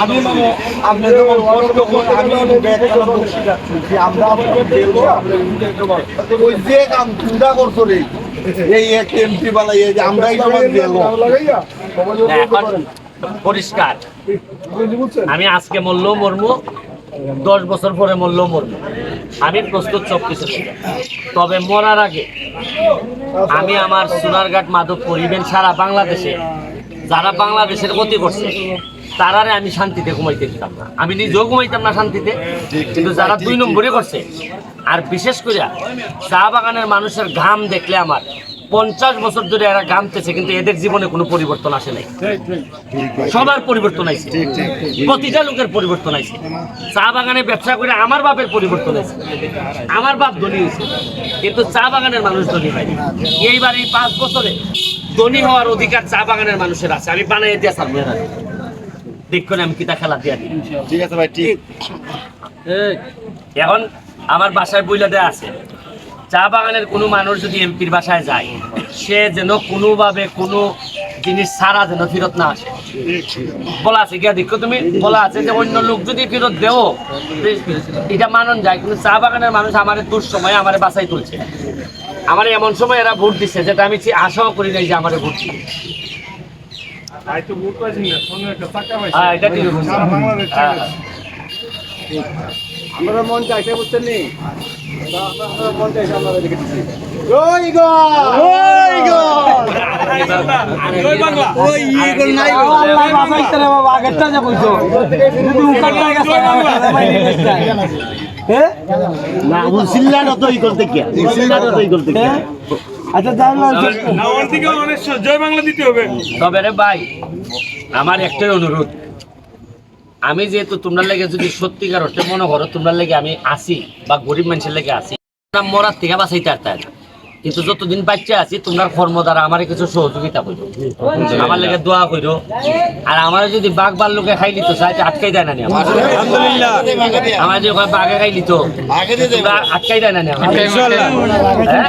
আমি মানে আপনি যখন কষ্ট করেন, আমি আমরা ওই যে কাম চিন্তা করছ রে? এই এক এমপি বালাই এই যে আমরাই তোমার দেবো। পরিষ্কার। আমি আজকে মরলেও মরমু দশ বছর পরে মরলেও মরমু আমি প্রস্তুত সব কিছু তবে মরার আগে আমি আমার সোনারঘাট মাধবপুর ইভেন সারা বাংলাদেশে যারা বাংলাদেশের ক্ষতি করছে তারারে আমি শান্তিতে ঘুমাইতে দিতাম না। আমি নিজেও ঘুমাইতাম না শান্তিতে কিন্তু যারা দুই নম্বরে করছে আর বিশেষ করে চা বাগানের মানুষের ঘাম দেখলে আমার পঞ্চাশ বছর ধরে এরা ঘামতেছে কিন্তু এদের জীবনে কোনো পরিবর্তন আসে নাই। সবার পরিবর্তন আইছে। প্রতিটা লোকের পরিবর্তন আইছে। চা বাগানে ব্যবসা করে আমার বাপের পরিবর্তন আইছে আমার বাপ ধনী হয়েছে কিন্তু চা বাগানের মানুষ ধনী হয়নি এইবার এই পাঁচ বছরে ধনী হওয়ার অধিকার চা বাগানের মানুষের আছে। আমি বানাই দিয়ে সারবো এরা। দেখুন আমি কিতা খেলা দিয়া দিই। ঠিক আছে ভাই ঠিক। এখন আমার বাসায় বইলা দেয়া আছে চা বাগানের কোনো মানুষ যদি এমপির বাসায় যায় সে যেন কোনোভাবে কোনো জিনিস ছাড়া যেন ফেরত না আসে। বলা আছে গিয়া দেখো তুমি বলা আছে যে অন্য লোক যদি ফেরত দেও এটা মানন যায় কিন্তু চা বাগানের মানুষ আমার দূর সময় আমার বাসায় তুলছে। আমার এমন সময় এরা ভোট দিচ্ছে যেটা আমি আশাও করি নাই যে আমার ভোট দিবে। হ্যাঁ এটা ঠিক বলছো। হ্যাঁ। আমরা মন চাইছে বুঝছেন নি? আমরা মন চাইছে আমরা দেখে দিচ্ছি। জয় গো! জয় গো! ওই ইগুল নাই গো। আল্লাহ বাঁচাইতে রে বাবা আগেরটা যা কইছো যদি উকার লাগা হ্যাঁ? না তো তো হ্যাঁ? আচ্ছা জানলাম না ওর দিকে জয় বাংলা দিতে হবে। তবে রে ভাই আমার একটাই অনুরোধ। আমি যেহেতু তোমরা লেগে যদি সত্যিকার অর্থে মনে করো তোমরা লেগে আমি আসি বা গরিব মানুষের লেগে আসি। মরার থেকে বাঁচাইতে আর তাই না। কিন্তু যতদিন বাচ্চা আছি তোমার কর্ম দ্বারা আমার কিছু সহযোগিতা করো আমার লেগে দোয়া করো আর আমার যদি বাঘ বার লোকে খাই লিতো সাইতে আটকাই দেয় না আমার। যে বাঘে খাই লিতো তোমরা আটকাই দেয় না নি আমার। হ্যাঁ?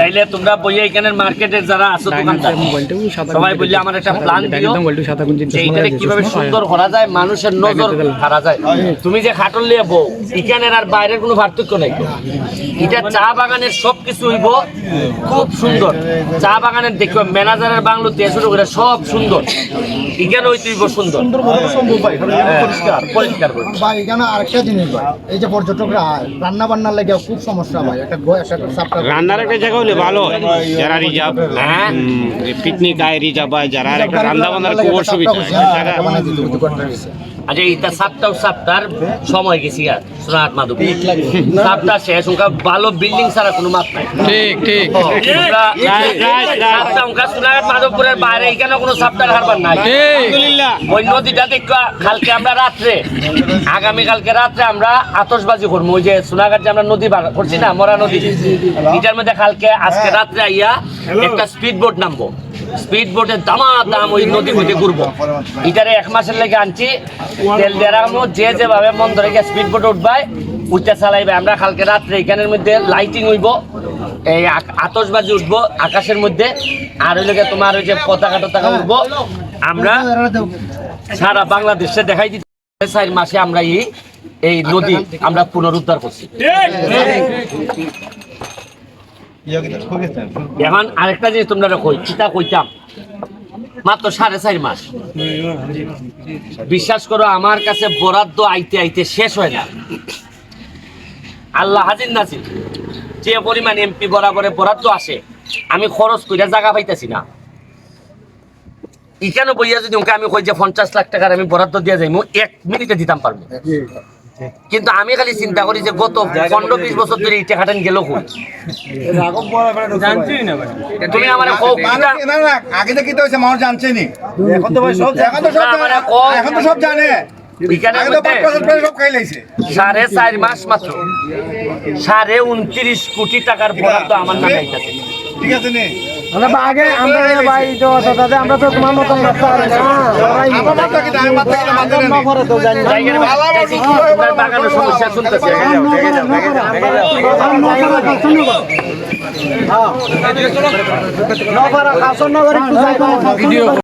তাইলে তোমরা বইয়া এখানের মার্কেটের যারা আছো সবাই বললে আমার একটা প্ল্যান দিও যে কীভাবে সুন্দর করা যায় মানুষের নজর হারা যায়। তুমি যে খাটল লিয়ে বউ এখানের আর বাইরের কোনো পার্থক্য নাই। এটা চা বাগানের সব কিছু হইব খুব সুন্দর। চা বাগানের দেখবে ম্যানেজারের বাংলো দিয়ে শুরু করে সব সুন্দর। এখানে হইতে হইব সুন্দর। হ্যাঁ, পরিষ্কার। ভাই এখানে আরেকটা জিনিস ভাই এই যে পর্যটকরা রান্না বান্নার লেগে খুব সমস্যা ভাই একটা রান্নার একটা জায়গা হলে ভালো হয়। যারা রিজার্ভ হ্যাঁ। পিকনিক আয় রিজার্ভ হয় যারা একটা রান্না বান্নার খুব অসুবিধা হয়। গেছে। আচ্ছা এইটা সাতটাও সাতটার সময় গেছি আর সোনাহাট মাধব। সাতটা শেষ ওনকা ভালো বিল্ডিং ছাড়া কোনো মাপ নাই। ঠিক ঠিক। সাতটা ওনকা সোনাহাট মাধবপুরের বাইরে এখানে কোনো সাতটার হারবার নাই। আলহামদুলিল্লাহ। ওই নদীটা দেখা কালকে আমরা রাত্রে আগামী কালকে রাত্রে আমরা আতশবাজি করব। ওই যে সোনাঘাট যে আমরা নদী করছি না মরা নদী। এটার মধ্যে কালকে আজকে রাত্রে আইয়া একটা স্পিড বোট নামবো। স্পিড বোটের দামা দাম ওই নদী মধ্যে ঘুরবো। এটারে এক মাসের লেগে আনছি তেল দেরামো যে যেভাবে মন ধরে গিয়ে স্পিড বোটে উঠবাই উঠতে চালাইবে। আমরা কালকে রাত্রে এখানের মধ্যে লাইটিং হইব এই আতশবাজি উঠবো আকাশের মধ্যে আর ওই লোকে তোমার ওই যে পতাকা টতাকা উঠবো। আমরা সারা বাংলাদেশে দেখাই দিচ্ছি চার মাসে আমরা এই এই নদী আমরা পুনরুদ্ধার করছি। এখন আরেকটা জিনিস তোমরা কই চিতা কইতাম মাত্র সাড়ে চার মাস। বিশ্বাস করো আমার কাছে বরাদ্দ আইতে আইতে শেষ হয় না। আল্লাহ হাজির নাজির যে পরিমাণ এমপি বরাবরে বরাদ্দ আসে আমি খরচ কইরা জায়গা পাইতেছি না। ইখানে বইয়া যদি ওকে আমি কই যে পঞ্চাশ লাখ টাকার আমি বরাদ্দ দিয়ে যাইমু এক মিনিটে দিতাম পারব। কিন্তু আমি খালি চিন্তা করি যে গত পনেরো বিশ বছর ধরে ইটা খাটান গেল কই? তুমি আমার আগে থেকে তো হইছে মানুষ জানছে নি এখন তো সব এখন তো সব। এখন তো সব জানে। সাড়ে চার মাস মাত্র। সাড়ে উনত্রিশ কোটি টাকার বরাদ্দ আমার নামে ঠিক আছে আগে আমরা ভাই তো দাদা আমরা তো তোমার আর না বাগানের সমস্যা শুনতেছি নগর হাসন নগর